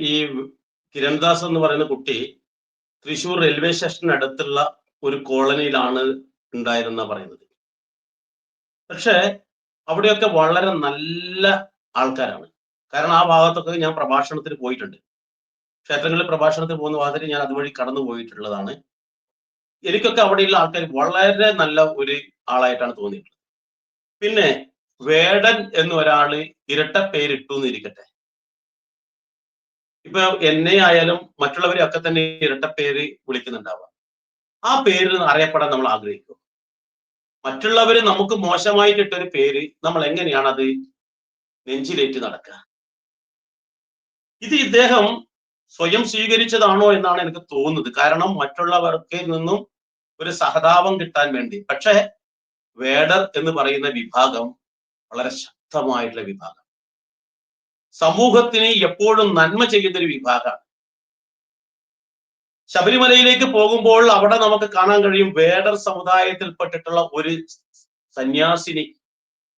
ഈ കിരൺദാസ് എന്ന് പറയുന്ന കുട്ടി തൃശൂർ റെയിൽവേ സ്റ്റേഷന് അടുത്തുള്ള ഒരു കോളനിയിലാണ് ഉണ്ടായിരുന്ന പറയുന്നത്. പക്ഷെ അവിടെയൊക്കെ വളരെ നല്ല ആൾക്കാരാണ്. കാരണം ആ ഭാഗത്തൊക്കെ ഞാൻ പ്രഭാഷണത്തിന് പോയിട്ടുണ്ട്. ക്ഷേത്രങ്ങളിൽ പ്രഭാഷണത്തിന് പോകുന്ന ഭാഗത്തിൽ ഞാൻ അതുവഴി കടന്നു പോയിട്ടുള്ളതാണ്. എനിക്കൊക്കെ അവിടെയുള്ള ആൾക്കാർ വളരെ നല്ല ഒരു ആളായിട്ടാണ് തോന്നിയിട്ടുള്ളത്. പിന്നെ വേടൻ എന്നൊരാൾ ഇരട്ട പേരിട്ടു എന്നിരിക്കട്ടെ. ഇപ്പൊ എന്നെ ആയാലും മറ്റുള്ളവരെ ഒക്കെ തന്നെ ഇരട്ട പേര് വിളിക്കുന്നുണ്ടാവാം. ആ പേര് അറിയപ്പെടാൻ നമ്മൾ ആഗ്രഹിക്കും മറ്റുള്ളവര് നമുക്ക് മോശമായിട്ട് ഒരു പേര് നമ്മൾ എങ്ങനെയാണ് അത് നെഞ്ചിലേറ്റ് നടക്കുക? ഇത് ഇദ്ദേഹം സ്വയം സ്വീകരിച്ചതാണോ എന്നാണ് എനിക്ക് തോന്നുന്നത്. കാരണം മറ്റുള്ളവർക്ക് നിന്നും ഒരു സഹതാപം കിട്ടാൻ വേണ്ടി. പക്ഷേ വേഡർ എന്ന് പറയുന്ന വിഭാഗം വളരെ ശക്തമായിട്ടുള്ള വിഭാഗം. സമൂഹത്തിന് എപ്പോഴും നന്മ ചെയ്യുന്ന ഒരു വിഭാഗമാണ്. ശബരിമലയിലേക്ക് പോകുമ്പോൾ അവിടെ നമുക്ക് കാണാൻ കഴിയും വേടർ സമുദായത്തിൽപ്പെട്ടിട്ടുള്ള ഒരു സന്യാസിനി.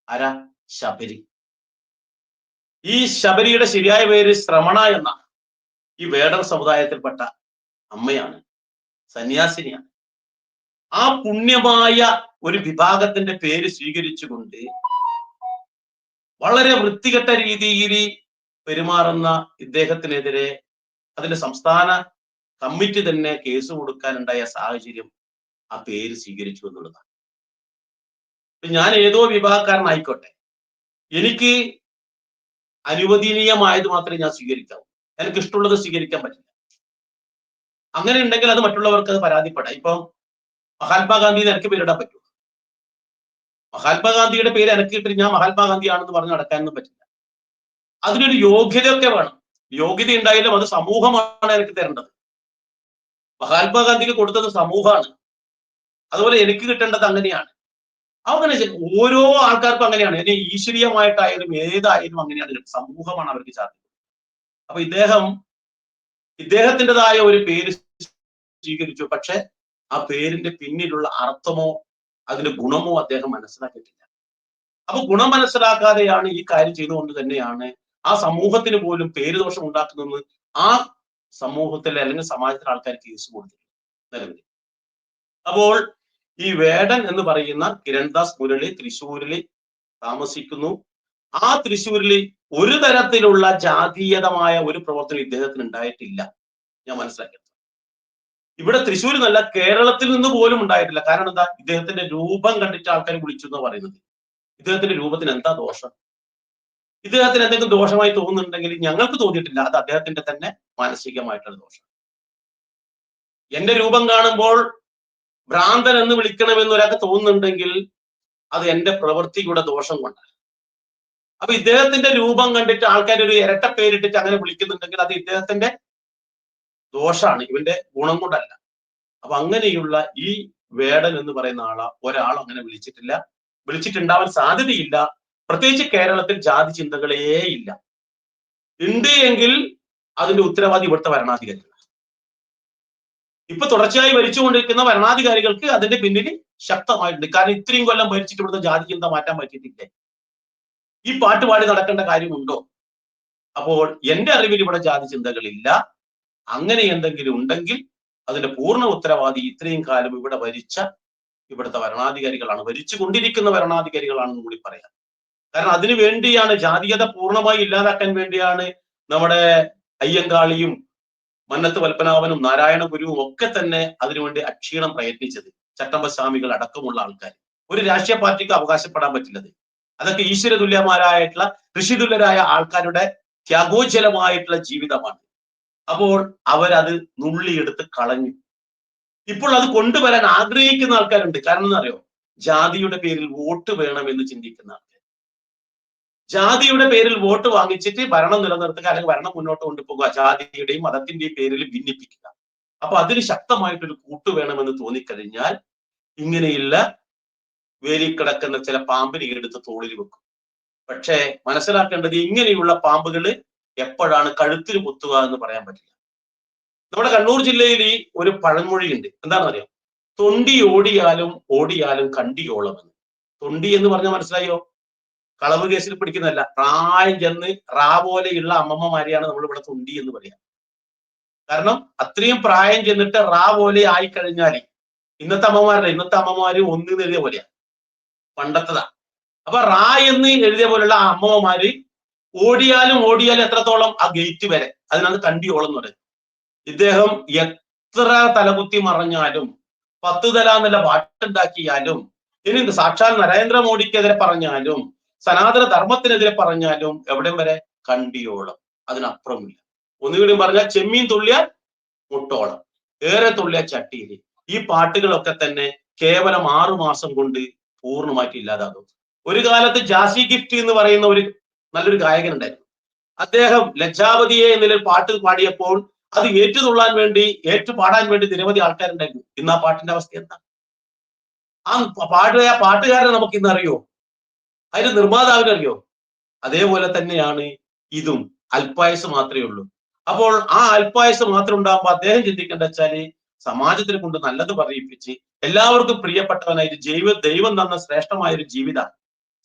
ആരാ? ശബരി. ഈ ശബരിയുടെ ശരിയായ പേര് ശ്രമണ എന്ന ഈ വേടർ സമുദായത്തിൽപ്പെട്ട അമ്മയാണ്. സന്യാസിനിയാണ്. ആ പുണ്യമായ ഒരു വിഭാഗത്തിന്റെ പേര് സ്വീകരിച്ചുകൊണ്ട് വളരെ വൃത്തികെട്ട രീതിയിൽ പെരുമാറുന്ന ഇദ്ദേഹത്തിനെതിരെ അതിന്റെ സംസ്ഥാന കമ്മിറ്റി തന്നെ കേസ് കൊടുക്കാനുണ്ടായ സാഹചര്യം ആ പേര് സ്വീകരിച്ചു എന്നുള്ളതാണ്. ഞാൻ ഏതോ വിഭാഗക്കാരനായിക്കോട്ടെ. എനിക്ക് അനുവദനീയമായത് മാത്രമേ ഞാൻ സ്വീകരിക്കാവൂ. എനിക്ക് ഇഷ്ടമുള്ളത് സ്വീകരിക്കാൻ പറ്റില്ല. അങ്ങനെ ഉണ്ടെങ്കിൽ അത് മറ്റുള്ളവർക്ക് അത് പരാതിപ്പെടാം. ഇപ്പം മഹാത്മാഗാന്ധി എനിക്ക് പേരിടാൻ പറ്റും മഹാത്മാഗാന്ധിയുടെ പേര് എനിക്ക് ഇട്ടിട്ട് ഞാൻ മഹാത്മാഗാന്ധി ആണെന്ന് പറഞ്ഞ് നടക്കാനൊന്നും പറ്റില്ല. അതിനൊരു യോഗ്യതയൊക്കെ വേണം. യോഗ്യത ഉണ്ടായാലും അത് സമൂഹമാണ് എനിക്ക് തരേണ്ടത്. മഹാത്മാഗാന്ധിക്ക് കൊടുത്തത് സമൂഹമാണ്. അതുപോലെ എനിക്ക് കിട്ടേണ്ടത് അങ്ങനെയാണ്. അങ്ങനെ ഓരോ ആൾക്കാർക്കും അങ്ങനെയാണ്. ഇനി ഈശ്വരീയമായിട്ടായാലും ഏതായാലും അങ്ങനെയാണ് സമൂഹമാണ് അവർക്ക് സാധിക്കുന്നത് അപ്പൊ ഇദ്ദേഹം ഇദ്ദേഹത്തിന്റെതായ ഒരു പേര് സ്വീകരിച്ചു. പക്ഷെ ആ പേരിന്റെ പിന്നിലുള്ള അർത്ഥമോ അതിന്റെ ഗുണമോ അദ്ദേഹം മനസ്സിലാക്കിയിട്ടില്ല. അപ്പൊ ഗുണം മനസ്സിലാക്കാതെയാണ് ഈ കാര്യം ചെയ്തുകൊണ്ട് തന്നെയാണ് ആ സമൂഹത്തിന് പോലും പേര് ദോഷം ഉണ്ടാക്കുന്നത് ആ സമൂഹത്തിലെ അല്ലെങ്കിൽ സമാജത്തിലെ ആൾക്കാർ കേസ് കൊടുത്തിട്ടുണ്ട്. നിലവിൽ അപ്പോൾ ഈ വേടൻ എന്ന് പറയുന്ന കിരൺദാസ് മുരളി തൃശ്ശൂരിൽ താമസിക്കുന്നു. ആ തൃശ്ശൂരിൽ ഒരു തരത്തിലുള്ള ജാതീയതമായ ഒരു പ്രവർത്തനം ഇദ്ദേഹത്തിന് ഉണ്ടായിട്ടില്ല. ഞാൻ മനസ്സിലാക്കിയത്. ഇവിടെ തൃശ്ശൂർ നല്ല കേരളത്തിൽ നിന്ന് പോലും ഉണ്ടായിട്ടില്ല. കാരണം എന്താ? ഇദ്ദേഹത്തിന്റെ രൂപം കണ്ടിട്ട് ആൾക്കാർ വിളിച്ചു എന്ന് പറയുന്നത്. ഇദ്ദേഹത്തിന്റെ രൂപത്തിന് എന്താ ദോഷം? ഇദ്ദേഹത്തിന് എന്തെങ്കിലും ദോഷമായി തോന്നുന്നുണ്ടെങ്കിൽ ഞങ്ങൾക്ക് തോന്നിയിട്ടില്ല. അത് അദ്ദേഹത്തിന്റെ തന്നെ മാനസികമായിട്ടുള്ള ദോഷം. എന്റെ രൂപം കാണുമ്പോൾ ഭ്രാന്തൻ എന്ന് വിളിക്കണമെന്ന് ഒരാൾക്ക് തോന്നുന്നുണ്ടെങ്കിൽ അത് എന്റെ പ്രവൃത്തിയുടെ ദോഷം കൊണ്ടാണ് അപ്പൊ ഇദ്ദേഹത്തിന്റെ രൂപം കണ്ടിട്ട് ആൾക്കാർ ഒരു ഇരട്ട പേരിട്ടിട്ട് അങ്ങനെ വിളിക്കുന്നുണ്ടെങ്കിൽ അത് ഇദ്ദേഹത്തിന്റെ ദോഷമാണ് ഇവന്റെ ഗുണം കൊണ്ടല്ല. അപ്പൊ അങ്ങനെയുള്ള ഈ വേടൻ എന്ന് പറയുന്ന ആളാ ഒരാൾ അങ്ങനെ വിളിച്ചിട്ടില്ല. വിളിച്ചിട്ടുണ്ടാവാൻ സാധ്യതയില്ല. പ്രത്യേകിച്ച് കേരളത്തിൽ ജാതി ചിന്തകളേ ഇല്ല. ഉണ്ട് എങ്കിൽ അതിന്റെ ഉത്തരവാദി ഇവിടുത്തെ ഭരണാധികാരികൾ ഇപ്പൊ തുടർച്ചയായി ഭരിച്ചുകൊണ്ടിരിക്കുന്ന ഭരണാധികാരികൾക്ക് അതിന്റെ പിന്നിൽ ശക്തമായിട്ടുണ്ട്. കാരണം ഇത്രയും കൊല്ലം ഭരിച്ചിട്ട് ഇവിടുത്തെ ജാതി ചിന്ത മാറ്റാൻ പറ്റിയിട്ടില്ലേ? ഈ പാട്ടുപാടി നടക്കേണ്ട കാര്യമുണ്ടോ? അപ്പോൾ എന്റെ അറിവിൽ ഇവിടെ ജാതി ചിന്തകളില്ല. അങ്ങനെ എന്തെങ്കിലും ഉണ്ടെങ്കിൽ അതിന്റെ പൂർണ ഉത്തരവാദി ഇത്രയും കാലം ഇവിടെ ഭരിച്ച ഇവിടുത്തെ ഭരണാധികാരികളാണ്. ഭരിച്ചു കൊണ്ടിരിക്കുന്ന ഭരണാധികാരികളാണെന്ന് കൂടി പറയാം. കാരണം അതിനു വേണ്ടിയാണ് ജാതീയത പൂർണമായി ഇല്ലാതാക്കാൻ വേണ്ടിയാണ് നമ്മുടെ അയ്യങ്കാളിയും മന്നത്ത് വൽപ്പനാവനും നാരായണ ഗുരുവും ഒക്കെ തന്നെ അതിനുവേണ്ടി അക്ഷീണം പ്രയത്നിച്ചത്. ചട്ടമ്പസ്വാമികൾ അടക്കമുള്ള ആൾക്കാർ ഒരു രാഷ്ട്രീയ പാർട്ടിക്ക് അവകാശപ്പെടാൻ പറ്റില്ലത് അതൊക്കെ ഈശ്വര തുല്യമാരായിട്ടുള്ള ഋഷിതുല്യരായ ആൾക്കാരുടെ ത്യാഗോജ്വലമായിട്ടുള്ള ജീവിതമാണ്. അപ്പോൾ അവരത് നുള്ളിയെടുത്ത് കളഞ്ഞു. ഇപ്പോൾ അത് കൊണ്ടുവരാൻ ആഗ്രഹിക്കുന്ന ആൾക്കാരുണ്ട്. കാരണം എന്താ അറിയോ ജാതിയുടെ പേരിൽ വോട്ട് വേണമെന്ന് ചിന്തിക്കുന്ന ആൾക്കാർ ജാതിയുടെ പേരിൽ വോട്ട് വാങ്ങിച്ചിട്ട് ഭരണം നിലനിർത്തുക അല്ലെങ്കിൽ ഭരണം മുന്നോട്ട് കൊണ്ടുപോകുക ജാതിയുടെയും മതത്തിന്റെയും പേരിൽ ഭിന്നിപ്പിക്കുക. അപ്പൊ അതിന് ശക്തമായിട്ടൊരു കൂട്ട് വേണമെന്ന് തോന്നിക്കഴിഞ്ഞാൽ ഇങ്ങനെയുള്ള വേലിക്കിടക്കുന്ന ചില പാമ്പിനെ എടുത്ത് തോളിൽ വെക്കും. പക്ഷേ മനസ്സിലാക്കേണ്ടത് ഇങ്ങനെയുള്ള പാമ്പുകൾ എപ്പോഴാണ് കഴുത്തിൽ കുത്തുക എന്ന് പറയാൻ പറ്റില്ല. നമ്മുടെ കണ്ണൂർ ജില്ലയിൽ ഈ ഒരു പഴമൊഴിയുണ്ട്. എന്താണെന്ന് അറിയാം തൊണ്ടി ഓടിയാലും ഓടിയാലും കണ്ടിയോളമെന്ന് തൊണ്ടി എന്ന് പറഞ്ഞാൽ മനസ്സിലായോ? കളവ് കേസിൽ പിടിക്കുന്നതല്ല. പ്രായം ചെന്ന് റാ പോലെയുള്ള അമ്മമ്മമാരെയാണ് നമ്മൾ ഇവിടെ തുണ്ടി എന്ന് പറയാം. കാരണം അത്രയും പ്രായം ചെന്നിട്ട് റാ പോലെ ആയി കഴിഞ്ഞാൽ ഇന്നത്തെ അമ്മമാരുടെ ഇന്നത്തെ അമ്മമാര് ഒന്ന് എഴുതിയ പോലെയാണ് പണ്ടത്തതാ. അപ്പൊ റാ എന്ന് എഴുതിയ പോലുള്ള അമ്മമ്മമാര് ഓടിയാലും ഓടിയാലും എത്രത്തോളം ആ ഗേറ്റ് വരെ അതിനകത്ത് കണ്ടിയോളം എന്ന് പറയുന്നത് ഇദ്ദേഹം എത്ര തലകുത്തി മറഞ്ഞാലും പത്ത് തല എന്നുള്ള പാട്ടുണ്ടാക്കിയാലും ഇനി സാക്ഷാൽ നരേന്ദ്രമോദിക്കെതിരെ പറഞ്ഞാലും സനാതന ധർമ്മത്തിനെതിരെ പറഞ്ഞാലും എവിടെ വരെ കണ്ടിയോളം. അതിനപ്പുറമില്ല. ഒന്നുകൂടി പറഞ്ഞാൽ ചെമ്മീൻ തുള്ളിയാൽ മുട്ടോളം. ഏറെ തുള്ളിയാൽ ചട്ടിയിൽ ഈ പാട്ടുകളൊക്കെ തന്നെ കേവലം ആറു മാസം കൊണ്ട് പൂർണമായിട്ട് ഇല്ലാതാകും. ഒരു കാലത്ത് ജാസി ഗിഫ്റ്റ് എന്ന് പറയുന്ന ഒരു നല്ലൊരു ഗായകൻ ഉണ്ടായിരുന്നു. അദ്ദേഹം ലജ്ജാവതിയെ എന്നൊരു പാട്ട് പാടിയപ്പോൾ അത് ഏറ്റുതുള്ളാൻ വേണ്ടി ഏറ്റു പാടാൻ വേണ്ടി നിരവധി ആൾക്കാരുണ്ടായിരുന്നു. ഇന്ന് ആ പാട്ടിന്റെ അവസ്ഥ എന്താ ആ പാട്ട് ആ പാട്ടുകാരനെ നമുക്ക് ഇന്ന് അറിയോ അതിന്റെ നിർമ്മാതാവിനെ അറിയോ? അതേപോലെ തന്നെയാണ് ഇതും. അല്പായസ് മാത്രമേ ഉള്ളൂ. അപ്പോൾ ആ അല്പായസ് മാത്രം ഉണ്ടാകുമ്പോൾ അദ്ദേഹം ചിന്തിക്കേണ്ട വെച്ചാൽ സമാജത്തിന് കൊണ്ട് നല്ലത് പറയിപ്പിച്ച് എല്ലാവർക്കും പ്രിയപ്പെട്ടവനായിട്ട് ജൈവ ദൈവം തന്ന ശ്രേഷ്ഠമായ ഒരു ജീവിതം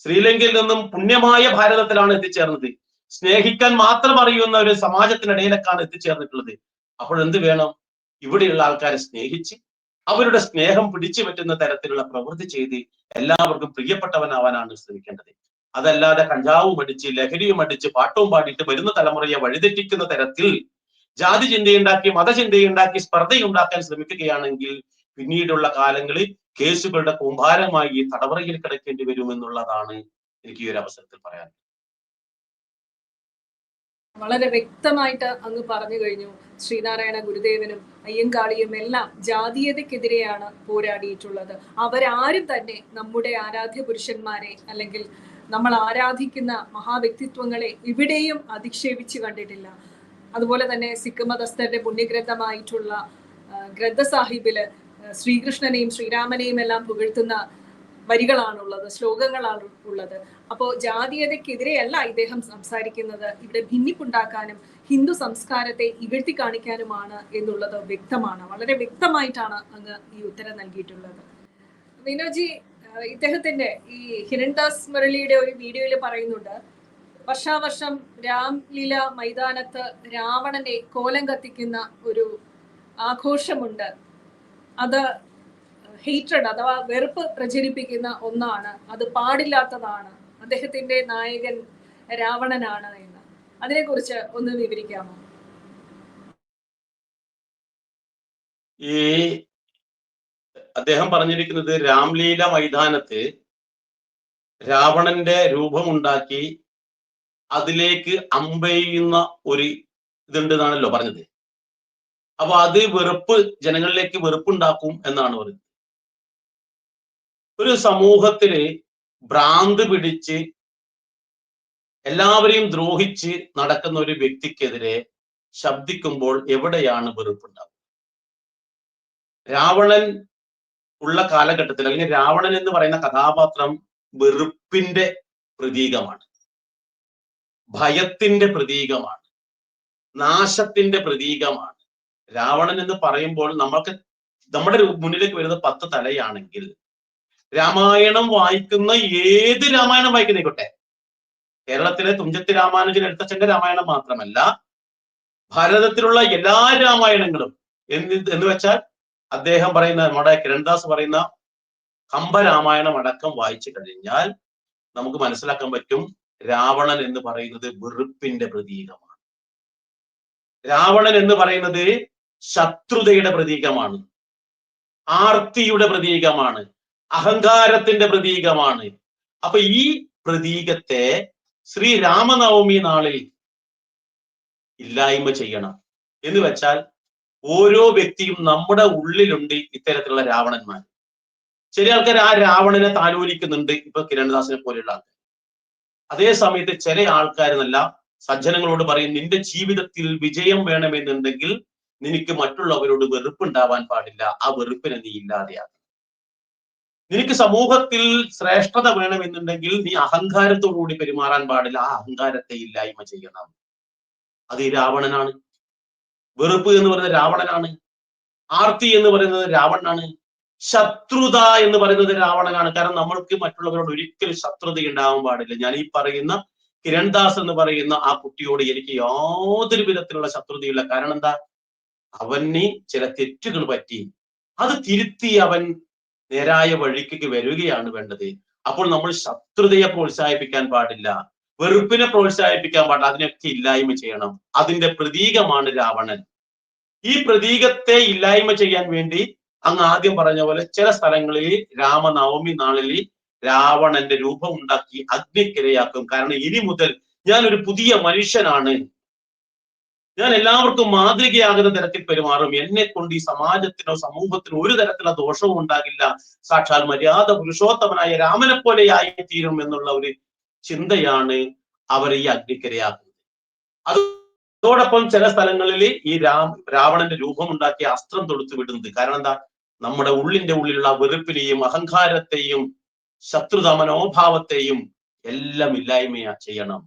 ശ്രീലങ്കയിൽ നിന്നും പുണ്യമായ ഭാരതത്തിലാണ് എത്തിച്ചേർന്നത്. സ്നേഹിക്കാൻ മാത്രം അറിയുന്ന ഒരു സമാജത്തിനിടയിലേക്കാണ് എത്തിച്ചേർന്നിട്ടുള്ളത്. അപ്പോൾ എന്ത് വേണം? ഇവിടെയുള്ള ആൾക്കാരെ സ്നേഹിച്ച് അവരുടെ സ്നേഹം പിടിച്ചു പറ്റുന്ന തരത്തിലുള്ള പ്രവൃത്തി ചെയ്ത് എല്ലാവർക്കും പ്രിയപ്പെട്ടവനാവാനാണ് ശ്രമിക്കേണ്ടത്. അതല്ലാതെ കഞ്ചാവും അടിച്ച് ലഹരിയും അടിച്ച് പാട്ടവും പാടിയിട്ട് വരുന്ന തലമുറയെ വഴിതെറ്റിക്കുന്ന തരത്തിൽ ജാതി ചിന്തയുണ്ടാക്കി മതചിന്തയുണ്ടാക്കി സ്പർദ്ധയുണ്ടാക്കാൻ ശ്രമിക്കുകയാണെങ്കിൽ പിന്നീടുള്ള കാലങ്ങളിൽ കേസുകളുടെ കൂമ്പാരമായി തടവറയിൽ കിടക്കേണ്ടി വരുമെന്നുള്ളതാണ് എനിക്ക് ഈ ഒരു അവസരത്തിൽ പറയാൻ വളരെ വ്യക്തമായിട്ട് അങ്ങ് പറഞ്ഞു കഴിഞ്ഞു. ശ്രീനാരായണ ഗുരുദേവനും അയ്യങ്കാളിയും എല്ലാം ജാതീയതക്കെതിരെയാണ് പോരാടിയിട്ടുള്ളത്. അവരാരും തന്നെ നമ്മുടെ ആരാധ്യ പുരുഷന്മാരെ അല്ലെങ്കിൽ നമ്മൾ ആരാധിക്കുന്ന മഹാവ്യക്തിത്വങ്ങളെ ഇവിടെയും അധിക്ഷേപിച്ചു കണ്ടിട്ടില്ല. അതുപോലെ തന്നെ സിഖ് മതസ്ഥരുടെ പുണ്യഗ്രന്ഥമായിട്ടുള്ള ഗ്രന്ഥസാഹിബിൽ ഗ്രന്ഥ സാഹിബിൽ ശ്രീകൃഷ്ണനെയും ശ്രീരാമനെയും എല്ലാം പുകഴ്ത്തുന്ന വരികളാണുള്ളത് ശ്ലോകങ്ങളാണ് ഉള്ളത് അപ്പോൾ ജാതീയതയ്ക്കെതിരെയല്ല ഇദ്ദേഹം സംസാരിക്കുന്നത്. ഇവിടെ ഭിന്നിപ്പുണ്ടാക്കാനും ഹിന്ദു സംസ്കാരത്തെ ഇകഴ്ത്തി കാണിക്കാനുമാണ് എന്നുള്ളത് വ്യക്തമാണ്. വളരെ വ്യക്തമായിട്ടാണ് അങ്ങ് ഈ ഉത്തരം നൽകിയിട്ടുള്ളത്. വിനോജി ഇദ്ദേഹത്തിന്റെ ഈ ഹിരൺദാസ് മുരളിയുടെ ഒരു വീഡിയോയിൽ പറയുന്നുണ്ട് വർഷാവർഷം രാംലീല മൈതാനത്ത് രാവണനെ കോലം കത്തിക്കുന്ന ഒരു ആഘോഷമുണ്ട്. അത് ഹെയ്റ്റഡ് അഥവാ വെറുപ്പ് പ്രചരിപ്പിക്കുന്ന ഒന്നാണ്. അത് പാടില്ലാത്തതാണ്. അദ്ദേഹത്തിന്റെ നായകൻ രാവണനാണ് എന്ന്. അതിനെക്കുറിച്ച് ഒന്ന് വിവരിക്കാമോ? ഈ അദ്ദേഹം പറഞ്ഞിരിക്കുന്നത് രാംലീല മൈതാനത്ത് രാവണന്റെ രൂപമുണ്ടാക്കി അതിലേക്ക് അമ്പെയ്യുന്ന ഒരു ഇതുണ്ട് എന്നാണല്ലോ പറഞ്ഞത്. അപ്പൊ അത് വെറുപ്പ് ജനങ്ങളിലേക്ക് വെറുപ്പുണ്ടാക്കും എന്നാണ് പറയുന്നത് ഒരു സമൂഹത്തിൽ ഭ്രാന്ത് പിടിച്ച് എല്ലാവരെയും ദ്രോഹിച്ച് നടക്കുന്ന ഒരു വ്യക്തിക്കെതിരെ ശബ്ദിക്കുമ്പോൾ എവിടെയാണ് വെറുപ്പുണ്ടാവുക? രാവണൻ ഉള്ള കാലഘട്ടത്തിൽ അല്ലെങ്കിൽ രാവണൻ എന്ന് പറയുന്ന കഥാപാത്രം വെറുപ്പിന്റെ പ്രതീകമാണ്. ഭയത്തിന്റെ പ്രതീകമാണ്. നാശത്തിന്റെ പ്രതീകമാണ്. രാവണൻ എന്ന് പറയുമ്പോൾ നമ്മൾക്ക് നമ്മുടെ മുന്നിലേക്ക് വരുന്ന പത്ത് തലയാണെങ്കിൽ രാമായണം വായിക്കുന്ന ഏത് രാമായണം വായിക്കുന്നേക്കോട്ടെ? കേരളത്തിലെ തുഞ്ചത്ത് രാമാനുജൻ എഴുത്തച്ഛന്റെ രാമായണം മാത്രമല്ല ഭാരതത്തിലുള്ള എല്ലാ രാമായണങ്ങളും എന്ന് എന്ന് വെച്ചാൽ അദ്ദേഹം പറയുന്ന നമ്മുടെ കിരൺദാസ് പറയുന്ന കമ്പരാമായണം അടക്കം വായിച്ചു കഴിഞ്ഞാൽ നമുക്ക് മനസ്സിലാക്കാൻ പറ്റും രാവണൻ എന്ന് പറയുന്നത് വെറുപ്പിന്റെ പ്രതീകമാണ്. രാവണൻ എന്ന് പറയുന്നത് ശത്രുതയുടെ പ്രതീകമാണ്. ആർത്തിയുടെ പ്രതീകമാണ്. അഹങ്കാരത്തിന്റെ പ്രതീകമാണ്. അപ്പൊ ഈ പ്രതീകത്തെ ശ്രീ രാമനവമി നാളിൽ ഇല്ലായ്മ ചെയ്യണം. എന്ന് വെച്ചാൽ ഓരോ വ്യക്തിയും നമ്മുടെ ഉള്ളിലുണ്ട് ഇത്തരത്തിലുള്ള രാവണന്മാർ. ചില ആൾക്കാർ ആ രാവണനെ താലോലിക്കുന്നുണ്ട് ഇപ്പൊ കിരൺദാസിനെ പോലെയുള്ള ആൾക്കാർ. അതേ സമയത്ത് ചില ആൾക്കാരെന്നല്ല സജ്ജനങ്ങളോട് പറയും നിന്റെ ജീവിതത്തിൽ വിജയം വേണമെന്നുണ്ടെങ്കിൽ നിനക്ക് മറ്റുള്ളവരോട് വെറുപ്പ് ഉണ്ടാവാൻ പാടില്ല. ആ വെറുപ്പിനെ നീ ഇല്ലാതെയാക്കണം നിനക്ക് സമൂഹത്തിൽ ശ്രേഷ്ഠത വേണമെന്നുണ്ടെങ്കിൽ നീ അഹങ്കാരത്തോടുകൂടി പെരുമാറാൻ പാടില്ല. ആ അഹങ്കാരത്തെ ഇല്ലായ്മ ചെയ്യണം. അത് ഈ രാവണനാണ്. വെറുപ്പ് എന്ന് പറയുന്നത് രാവണനാണ്. ആർത്തി എന്ന് പറയുന്നത് രാവണനാണ്. ശത്രുത എന്ന് പറയുന്നത് രാവണനാണ്. കാരണം നമ്മൾക്ക് മറ്റുള്ളവരോട് ഒരിക്കലും ശത്രുത ഉണ്ടാവാൻ പാടില്ല. ഞാൻ ഈ പറയുന്ന കിരൺ ദാസ് എന്ന് പറയുന്ന ആ കുട്ടിയോട് എനിക്ക് യാതൊരു വിധത്തിലുള്ള ശത്രുതയില്ല. കാരണം എന്താ? അവന് ചില തെറ്റുകൾ പറ്റി. അത് തിരുത്തി അവൻ നേരായ വഴിക്ക് വരികയാണ് വേണ്ടത്. അപ്പോൾ നമ്മൾ ശത്രുതയെ പ്രോത്സാഹിപ്പിക്കാൻ പാടില്ല. വെറുപ്പിനെ പ്രോത്സാഹിപ്പിക്കാൻ പാടില്ല. അതിനൊക്കെ ഇല്ലായ്മ ചെയ്യണം. അതിന്റെ പ്രതീകമാണ് രാവണൻ. ഈ പ്രതീകത്തെ ഇല്ലായ്മ ചെയ്യാൻ വേണ്ടി അങ്ങ് ആദ്യം പറഞ്ഞ പോലെ ചില സ്ഥലങ്ങളിൽ രാമനവമി നാളിൽ രാവണന്റെ രൂപം ഉണ്ടാക്കി അഗ്നിക്കിരയാക്കും. കാരണം ഇനി മുതൽ ഞാൻ ഒരു പുതിയ മനുഷ്യനാണ്. ഞാൻ എല്ലാവർക്കും മാതൃകയാകുന്ന തരത്തിൽ പെരുമാറും. എന്നെ കൊണ്ട് ഈ സമാജത്തിനോ സമൂഹത്തിനോ ഒരു തരത്തിലുള്ള ദോഷവും ഉണ്ടാകില്ല. സാക്ഷാൽ മര്യാദ പുരുഷോത്തമനായ രാമനെ പോലെയായി തീരും എന്നുള്ള ഒരു ചിന്തയാണ് അവർ ഈ അഗ്നിക്കിരയാക്കുന്നത്. അതോടൊപ്പം ചില സ്ഥലങ്ങളിൽ ഈ രാം രാവണന്റെ രൂപം ഉണ്ടാക്കിയ അസ്ത്രം തൊടുത്തു വിടുന്നത്. കാരണം എന്താ? നമ്മുടെ ഉള്ളിന്റെ ഉള്ളിലുള്ള വെറുപ്പിനെയും അഹങ്കാരത്തെയും ശത്രുത മനോഭാവത്തെയും എല്ലാം ഇല്ലായ്മ ചെയ്യണം.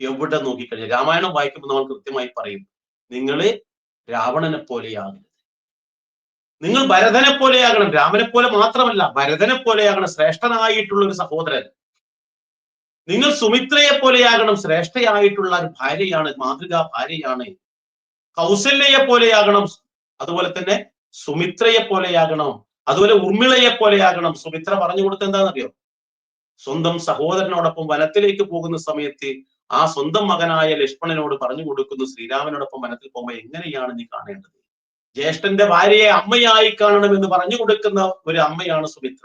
എവിടെ നോക്കിക്കഴിഞ്ഞാൽ രാമായണം വായിക്കുമ്പോൾ നമ്മൾ കൃത്യമായി പറയും നിങ്ങൾ രാവണനെ പോലെയാകരുത്. നിങ്ങൾ ഭരതനെ പോലെയാകണം. രാമനെ പോലെ മാത്രമല്ല ഭരതനെ പോലെയാകണം. ശ്രേഷ്ഠനായിട്ടുള്ള ഒരു സഹോദരൻ. നിങ്ങൾ സുമിത്രയെ പോലെയാകണം. ശ്രേഷ്ഠയായിട്ടുള്ള ഒരു ഭാര്യയാണ് മാതൃകാ ഭാര്യയാണ്. കൗസല്യയെ പോലെയാകണം. അതുപോലെ തന്നെ സുമിത്രയെ പോലെയാകണം. അതുപോലെ ഉർമിളയെ പോലെയാകണം. സുമിത്ര പറഞ്ഞു കൊടുത്ത എന്താണെന്നറിയോ? സ്വന്തം സഹോദരനോടൊപ്പം വനത്തിലേക്ക് പോകുന്ന സമയത്ത് ആ സ്വന്തം മകനായ ലക്ഷ്മണനോട് പറഞ്ഞു കൊടുക്കുന്നു ശ്രീരാമനോടൊപ്പം വനത്തിൽ പോകുമ്പോൾ എങ്ങനെയാണ് നീ കാണേണ്ടത്? ജ്യേഷ്ഠന്റെ ഭാര്യയെ അമ്മയായി കാണണമെന്ന് പറഞ്ഞു കൊടുക്കുന്ന ഒരു അമ്മയാണ് സുമിത്ര.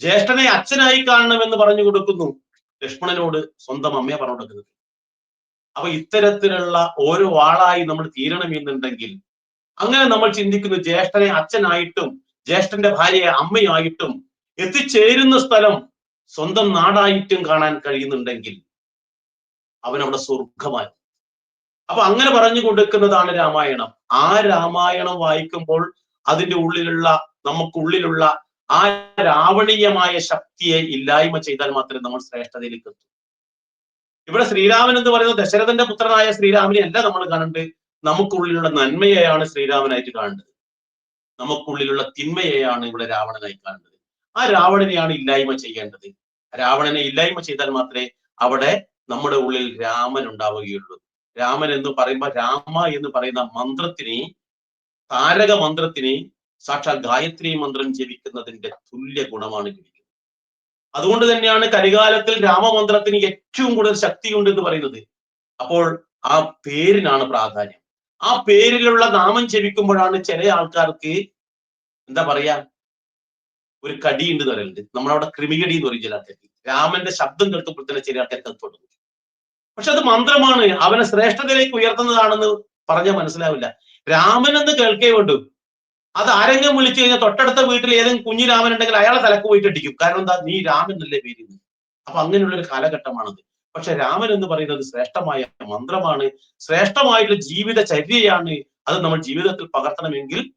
ജ്യേഷ്ഠനെ അച്ഛനായി കാണണമെന്ന് പറഞ്ഞു കൊടുക്കുന്നു ലക്ഷ്മണനോട് സ്വന്തം അമ്മയെ പറഞ്ഞു കൊടുക്കുന്നത്. അപ്പൊ ഇത്തരത്തിലുള്ള ഓരോ ആളായി നമ്മൾ തീരണമെന്നുണ്ടെങ്കിൽ അങ്ങനെ നമ്മൾ ചിന്തിക്കുന്നു ജ്യേഷ്ഠനെ അച്ഛനായിട്ടും ജ്യേഷ്ഠന്റെ ഭാര്യയെ അമ്മയായിട്ടും എത്തിച്ചേരുന്ന സ്ഥലം സ്വന്തം നാടായിട്ടും കാണാൻ കഴിയുന്നുണ്ടെങ്കിൽ അവൻ അവിടെ സ്വർഗമായി അപ്പൊ അങ്ങനെ പറഞ്ഞു കൊടുക്കുന്നതാണ് രാമായണം. ആ രാമായണം വായിക്കുമ്പോൾ അതിന്റെ ഉള്ളിലുള്ള നമുക്കുള്ളിലുള്ള ആ രാവണീയമായ ശക്തിയെ ഇല്ലായ്മ ചെയ്താൽ മാത്രമേ നമ്മൾ ശ്രേഷ്ഠതയിലേക്ക് എത്തൂ. ഇവിടെ ശ്രീരാമൻ എന്ന് പറയുന്നത് ദശരഥന്റെ പുത്രനായ ശ്രീരാമനെ അല്ല നമ്മൾ കാണേണ്ടത്. നമുക്കുള്ളിലുള്ള നന്മയെയാണ് ശ്രീരാമനായിട്ട് കാണേണ്ടത്. നമുക്കുള്ളിലുള്ള തിന്മയെയാണ് ഇവിടെ രാവണനായി കാണേണ്ടത്. ആ രാവണനെയാണ് ഇല്ലായ്മ ചെയ്യേണ്ടത്. രാവണനെ ഇല്ലായ്മ ചെയ്താൽ മാത്രമേ അവിടെ നമ്മുടെ ഉള്ളിൽ രാമൻ ഉണ്ടാവുകയുള്ളൂ. രാമൻ എന്ന് പറയുമ്പോൾ രാമ എന്ന് പറയുന്ന മന്ത്രത്തിന് താരക മന്ത്രത്തിന് സാക്ഷാൽ ഗായത്രി മന്ത്രം ജപിക്കുന്നതിന്റെ തുല്യ ഗുണമാണ് ലഭിക്കുന്നത് അതുകൊണ്ട് തന്നെയാണ് കരികാലത്തിൽ രാമമന്ത്രത്തിന് ഏറ്റവും കൂടുതൽ ശക്തിയുണ്ട് എന്ന് പറയുന്നത്. അപ്പോൾ ആ പേരിനാണ് പ്രാധാന്യം. ആ പേരിലുള്ള നാമം ജപിക്കുമ്പോഴാണ് ചില ആൾക്കാർക്ക് എന്താ പറയാ ഒരു കടി ഉണ്ട് എന്ന് പറയുന്നത് നമ്മളവിടെ കൃമികടി എന്ന് പറയും ചില രാമന്റെ ശബ്ദം കേൾക്കുമ്പോൾ തന്നെ ചില ആൾക്കാർക്ക് അത് പക്ഷെ അത് മന്ത്രമാണ്. അവനെ ശ്രേഷ്ഠതയിലേക്ക് ഉയർത്തുന്നതാണെന്ന് പറഞ്ഞാൽ മനസ്സിലാവില്ല. രാമൻ എന്ന് കേൾക്കേ വേണ്ടു. അത് ആരെങ്കിലും വിളിച്ചു കഴിഞ്ഞാൽ തൊട്ടടുത്ത വീട്ടിൽ ഏതെങ്കിലും കുഞ്ഞു രാമൻ ഉണ്ടെങ്കിൽ അയാളെ തലക്ക് പോയിട്ട് അടിക്കും കാരണം എന്താ? നീ രാമൻ എന്നല്ലേ പേര് അപ്പൊ അങ്ങനെയുള്ള ഒരു കാലഘട്ടമാണത്. പക്ഷെ രാമൻ എന്ന് പറയുന്നത് ശ്രേഷ്ഠമായ മന്ത്രമാണ്. ശ്രേഷ്ഠമായിട്ടുള്ള ജീവിത ചര്യയാണ് അത് നമ്മൾ ജീവിതത്തിൽ പകർത്തണമെങ്കിൽ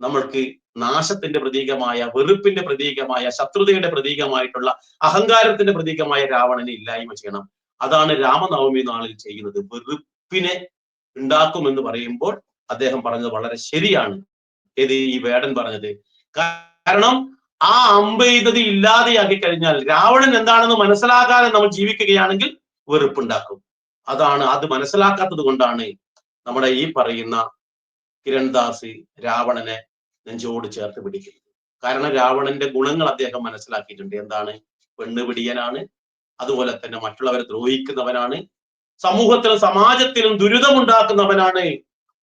നമ്മൾക്ക് നാശത്തിന്റെ പ്രതീകമായ വെറുപ്പിന്റെ പ്രതീകമായ ശത്രുതയുടെ പ്രതീകമായിട്ടുള്ള അഹങ്കാരത്തിന്റെ പ്രതീകമായ രാവണനെ ഇല്ലായ്മ ചെയ്യണം. അതാണ് രാമനവമി നാളിൽ ചെയ്യുന്നത്. വെറുപ്പിനെ ഉണ്ടാക്കുമെന്ന് പറയുമ്പോൾ അദ്ദേഹം പറഞ്ഞത് വളരെ ശരിയാണ്. ഏത് ഈ വേടൻ പറഞ്ഞത്? കാരണം ആ അമ്പെയ്തത് ഇല്ലാതെയാക്കി കഴിഞ്ഞാൽ രാവണൻ എന്താണെന്ന് മനസ്സിലാക്കാതെ നമ്മൾ ജീവിക്കുകയാണെങ്കിൽ വെറുപ്പുണ്ടാക്കും. അതാണ് അത് മനസ്സിലാക്കാത്തത് കൊണ്ടാണ് നമ്മുടെ ഈ പറയുന്ന കിരൺദാസ് രാവണനെ നെഞ്ചോട് ചേർത്ത് പിടിക്കുന്നത് കാരണം രാവണന്റെ ഗുണങ്ങൾ അദ്ദേഹം മനസ്സിലാക്കിയിട്ടുണ്ട്. എന്താണ്? പെണ്ണ് പിടിയനാണ്. അതുപോലെ തന്നെ മറ്റുള്ളവരെ ദ്രോഹിക്കുന്നവനാണ്. സമൂഹത്തിലും സമാജത്തിലും ദുരിതമുണ്ടാക്കുന്നവനാണ്.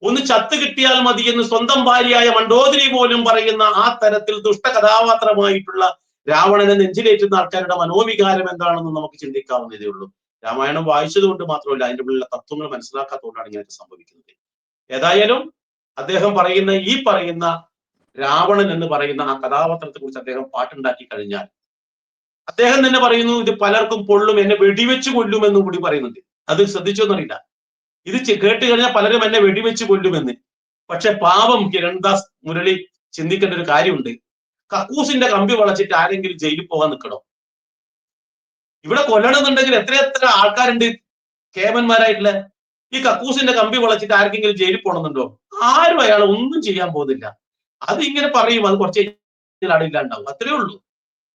ഒന്ന് ചത്തു കിട്ടിയാൽ മതി എന്ന് സ്വന്തം ഭാര്യയായ മണ്ടോദരി പോലും പറയുന്ന ആ തരത്തിൽ ദുഷ്ട കഥാപാത്രമായിട്ടുള്ള രാവണനെ നെഞ്ചിലേറ്റുന്ന ആൾക്കാരുടെ മനോവികാരം എന്താണെന്ന് നമുക്ക് ചിന്തിക്കാവുന്നതേ ഉള്ളൂ. രാമായണം വായിച്ചത് കൊണ്ട് മാത്രമല്ല അതിന്റെ ഉള്ളിലുള്ള തത്വങ്ങൾ മനസ്സിലാക്കാത്തതുകൊണ്ടാണ് ഇങ്ങനെയൊക്കെ സംഭവിക്കുന്നത്. ഏതായാലും അദ്ദേഹം പറയുന്ന ഈ പറയുന്ന രാവണൻ എന്ന് പറയുന്ന ആ കഥാപാത്രത്തെ കുറിച്ച് അദ്ദേഹം പാട്ടുണ്ടാക്കി കഴിഞ്ഞാൽ അദ്ദേഹം തന്നെ പറയുന്നു ഇത് പലർക്കും പൊള്ളും എന്നെ വെടിവെച്ച് കൊല്ലുമെന്നും കൂടി പറയുന്നുണ്ട്. അത് ശ്രദ്ധിച്ചോന്നറിയില്ല. ഇത് കേട്ട് കഴിഞ്ഞാൽ പലരും എന്നെ വെടിവെച്ച് കൊല്ലുമെന്ന്. പക്ഷെ പാപം കിരൺദാസ് മുരളി ചിന്തിക്കേണ്ട ഒരു കാര്യമുണ്ട്. കക്കൂസിന്റെ കമ്പി വളച്ചിട്ട് ആരെങ്കിലും ജയിലിൽ പോകാൻ നിൽക്കണോ? ഇവിടെ കൊല്ലണമെന്നുണ്ടെങ്കിൽ എത്ര എത്ര ആൾക്കാരുണ്ട് കേമന്മാരായിട്ടുള്ള. ഈ കക്കൂസിന്റെ കമ്പി വളച്ചിട്ട് ആർക്കെങ്കിലും ജയിലിൽ പോകണമെന്നുണ്ടോ? ആരും അയാൾ ഒന്നും ചെയ്യാൻ പോകുന്നില്ല. അത് ഇങ്ങനെ പറയും അത് കുറച്ച് കഴിഞ്ഞാൽ ഇല്ലാണ്ടാവും അത്രേ ഉള്ളൂ.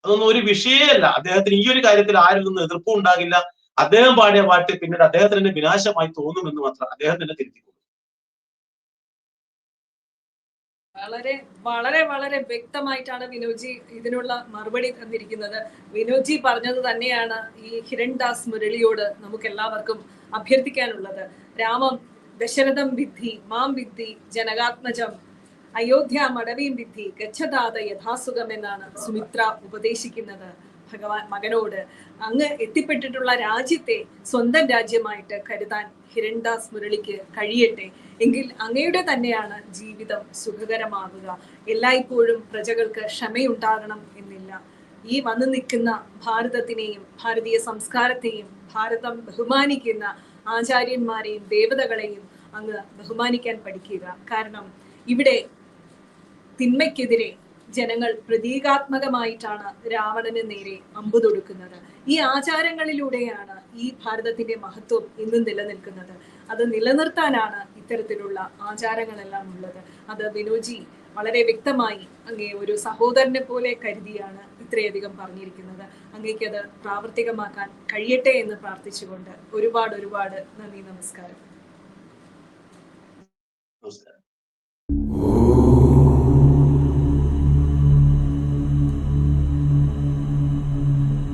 അതൊന്നും ഒരു വിഷയമല്ല. അദ്ദേഹത്തിന് ഈ ഒരു കാര്യത്തിൽ ആരിൽ നിന്നും എതിർപ്പും ഉണ്ടാകില്ല. അദ്ദേഹം പാടിയ പാട്ട് പിന്നീട് അദ്ദേഹത്തിന് വിനാശമായി തോന്നുമെന്ന് മാത്രം അദ്ദേഹം തന്നെ തിരുത്തിക്കൊള്ളു. വളരെ വളരെ വളരെ വ്യക്തമായിട്ടാണ് വിനോജി ഇതിനുള്ള മറുപടി തന്നിരിക്കുന്നത്. വിനോജി പറഞ്ഞത് തന്നെയാണ് ഈ ഹിരൺദാസ് മുരളിയോട് നമുക്ക് എല്ലാവർക്കും അഭ്യർത്ഥിക്കാനുള്ളത്. രാമം ദശരഥം വിദ്ധി മാം വിദ്ധി ജനകാത്മജം അയോധ്യ മടവീം വിദ്ധി ഗച്ഛതാത യഥാസുഖം എന്നാണ് സുമിത്ര ഉപദേശിക്കുന്നത് ഭഗവാൻ മകനോട്. അങ്ങ് എത്തിപ്പെട്ടിട്ടുള്ള രാജ്യത്തെ സ്വന്തം രാജ്യമായിട്ട് കരുതാൻ ഹിരൺദാസ് മുരളിക്ക് കഴിയട്ടെ. എങ്കിൽ അങ്ങയുടെ തന്നെയാണ് ജീവിതം സുഖകരമാകുക. എല്ലായ്പ്പോഴും പ്രജകൾക്ക് ക്ഷമയുണ്ടാകണം എന്നില്ല. ഈ വന്നു നിൽക്കുന്ന ഭാരതത്തിനെയും ഭാരതീയ സംസ്കാരത്തെയും ഭാരതം ബഹുമാനിക്കുന്ന ആചാര്യന്മാരെയും ദേവതകളെയും അങ്ങ് ബഹുമാനിക്കാൻ പഠിക്കുക. കാരണം ഇവിടെ തിന്മയ്ക്കെതിരെ ജനങ്ങൾ പ്രതീകാത്മകമായിട്ടാണ് രാവണന് നേരെ അമ്പു തൊടുക്കുന്നത്. ഈ ആചാരങ്ങളിലൂടെയാണ് ഈ ഭാരതത്തിന്റെ മഹത്വം ഇന്നും നിലനിൽക്കുന്നത്. അത് നിലനിർത്താനാണ് ഇത്തരത്തിലുള്ള ആചാരങ്ങളെല്ലാം ഉള്ളത്. അത് വിനോജി വളരെ വ്യക്തമായി അങ്ങേ ഒരു സഹോദരനെ പോലെ കരുതിയാണ് ഇത്രയധികം പറഞ്ഞിരിക്കുന്നത്. അങ്ങേക്ക് അത് പ്രാവർത്തികമാക്കാൻ കഴിയട്ടെ എന്ന് പ്രാർത്ഥിച്ചുകൊണ്ട് ഒരുപാട് ഒരുപാട് നന്ദി നമസ്കാരം. നമസ്കാരം.